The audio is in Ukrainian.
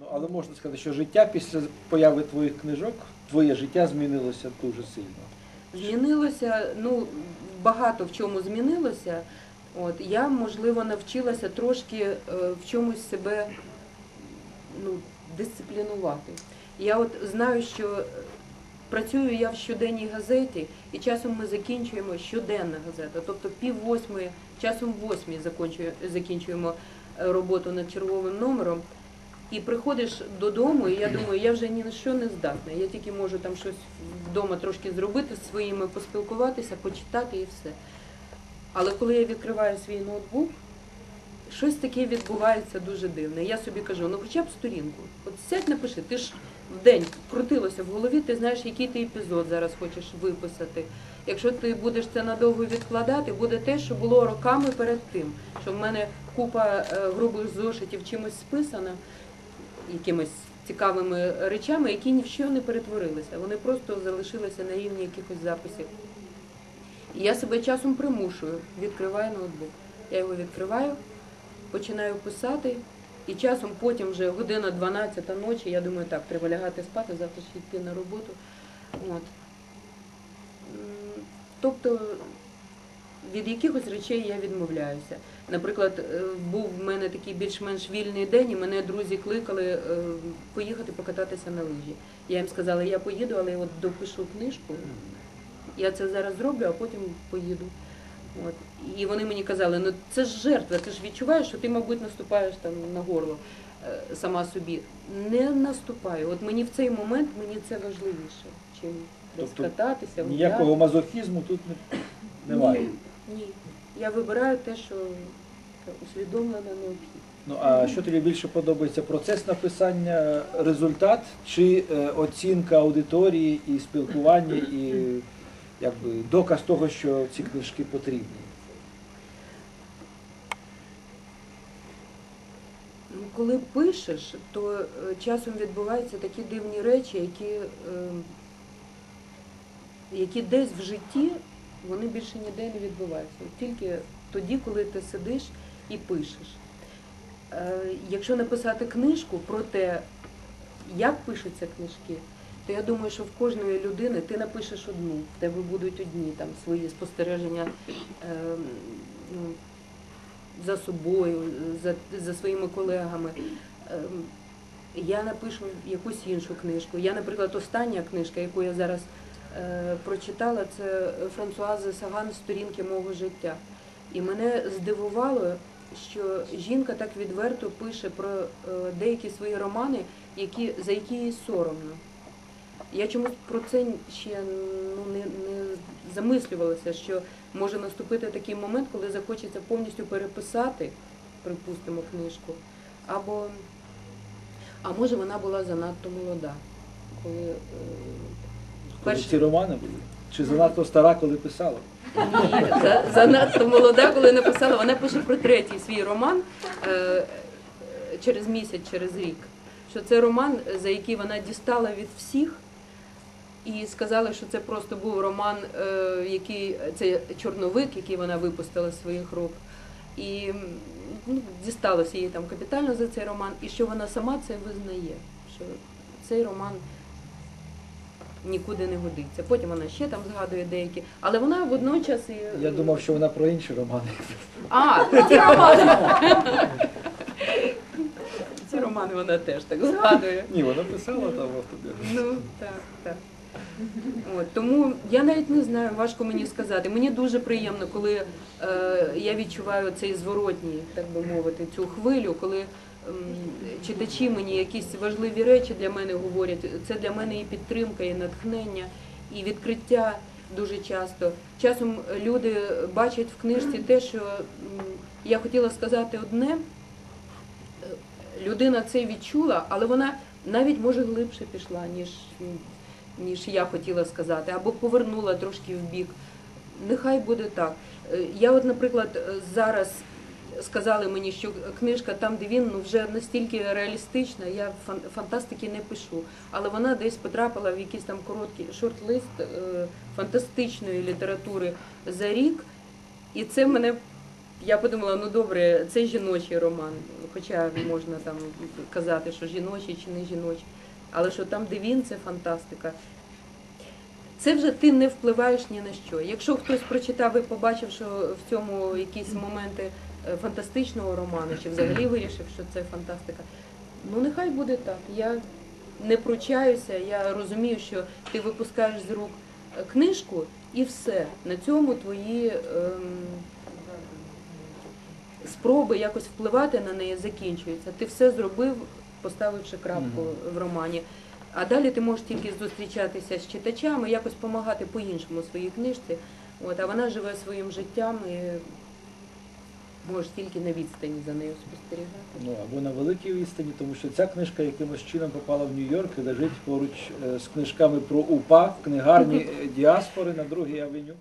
Ну, але можна сказати, що життя після появи твоїх книжок, твоє життя змінилося дуже сильно. Змінилося, ну багато в чому змінилося. От я можливо навчилася трошки е, в чомусь себе ну, дисциплінувати. Я от знаю, що е, працюю я в щоденній газеті, і часом ми закінчуємо щоденна газета, тобто пів восьмої, часом восьмій закінчуємо е, роботу над черговим номером. І приходиш додому, і я думаю, я вже ні на що не здатна. Я тільки можу там щось вдома трошки зробити з своїми, поспілкуватися, почитати і все. Але коли я відкриваю свій ноутбук, щось таке відбувається дуже дивне. Я собі кажу, ну хоча б сторінку. От сядь напиши, ти ж в день крутилося в голові, ти знаєш, який ти епізод зараз хочеш виписати. Якщо ти будеш це надовго відкладати, буде те, що було роками перед тим. Що в мене купа е, грубих зошитів чимось списана, якимись цікавими речами, які ні в що не перетворилися. Вони просто залишилися на рівні якихось записів. І я себе часом примушую, відкриваю ноутбук. Я його відкриваю, починаю писати, і часом потім вже година 12 ночі, я думаю, так, треба лягати спати, завтра ще йти на роботу. От. Тобто від якихось речей я відмовляюся. Наприклад, е, був в мене такий більш-менш вільний день, і мене друзі кликали е, поїхати покататися на лижі. Я їм сказала, я поїду, але я от допишу книжку. Я це зараз зроблю, а потім поїду. От. І вони мені казали, ну це ж жертва, ти ж відчуваєш, що ти, мабуть, наступаєш там на горло е, сама собі. Не наступаю. От мені в цей момент мені це важливіше, чим Тобто кататися, Ніякого мазохізму тут не, немає. Ні. Я вибираю те, що усвідомлено необхідно. Ну а що тобі більше подобається? Процес написання, результат чи е, оцінка аудиторії і спілкування, і якби доказ того, що ці книжки потрібні? Ну, Коли пишеш, то е, часом відбуваються такі дивні речі, які, е, які десь в житті вони більше ніде не відбуваються. Тільки тоді, коли ти сидиш і пишеш. Е, Якщо написати книжку про те, як пишуться книжки, то я думаю, що в кожної людини ти напишеш одну, в тебе будуть одні там свої спостереження. е, ну, за собою, за, за своїми колегами. Ем, Я напишу якусь іншу книжку. Я, наприклад, остання книжка, яку я зараз е, прочитала, це Франсуази Саган Сторінки мого життя. І мене здивувало, що жінка так відверто пише про е, деякі свої романи, які, за які їй соромно. Я чомусь про це ще ну, не, не замислювалася, що може наступити такий момент, коли захочеться повністю переписати, припустимо, книжку. Або, а може вона була занадто молода. Коли, е, Коли ці романи були? Чи занадто стара, коли писала? ні, за- занадто молода, коли написала, вона пише про третій свій роман е, через місяць, через рік. Що це роман, за який вона дістала від всіх. І сказали, що це просто був роман, е, який це чорновик, який вона випустила з своїх рук. І м, ну, дісталося їй там капітально за цей роман, і що вона сама це визнає, що цей роман нікуди не годиться. Потім вона ще там згадує деякі, але вона водночас і Я думав, що вона про інші романи. а, ті романи. Ці романи вона теж так згадує. Ні, вона писала там в автобіографії. Ну, так, так. От, тому я навіть не знаю, важко мені сказати. Мені дуже приємно, коли е, я відчуваю цей зворотній, так би мовити, цю хвилю, коли читачі мені якісь важливі речі для мене говорять. Це для мене і підтримка, і натхнення, і відкриття дуже часто. Часом люди бачать в книжці те, що я хотіла сказати одне, людина це відчула, але вона навіть може глибше пішла, ніж, ніж я хотіла сказати, або повернула трошки в бік. Нехай буде так. Е, Я, от, наприклад, е, зараз сказали мені, що книжка там, де він ну, вже настільки реалістична, я фан- фантастики не пишу. Але вона десь потрапила в якийсь там короткий шорт-лист е, фантастичної літератури за рік. І це мене, я подумала, ну добре, це жіночий роман. хоча можна там казати, що жіночі чи не жіночі, але що там, де він, це фантастика. Це вже ти не впливаєш ні на що. Якщо хтось прочитав і побачив, що в цьому якісь моменти е, фантастичного роману, чи взагалі вирішив, що це фантастика, ну нехай буде так. Я не пручаюся, я розумію, що ти випускаєш з рук е, книжку і все. На цьому твої ем, спроби якось впливати на неї закінчуються. Ти все зробив, поставивши крапку в романі. А далі ти можеш тільки зустрічатися з читачами, якось допомагати по-іншому своїй книжці. От, а вона живе своїм життям і можеш тільки на відстані за нею спостерігати. Ну або на великій відстані, тому що ця книжка якимось чином попала в Нью-Йорк і лежить поруч е, з книжками про УПА в книгарні е, діаспори на другій авеню.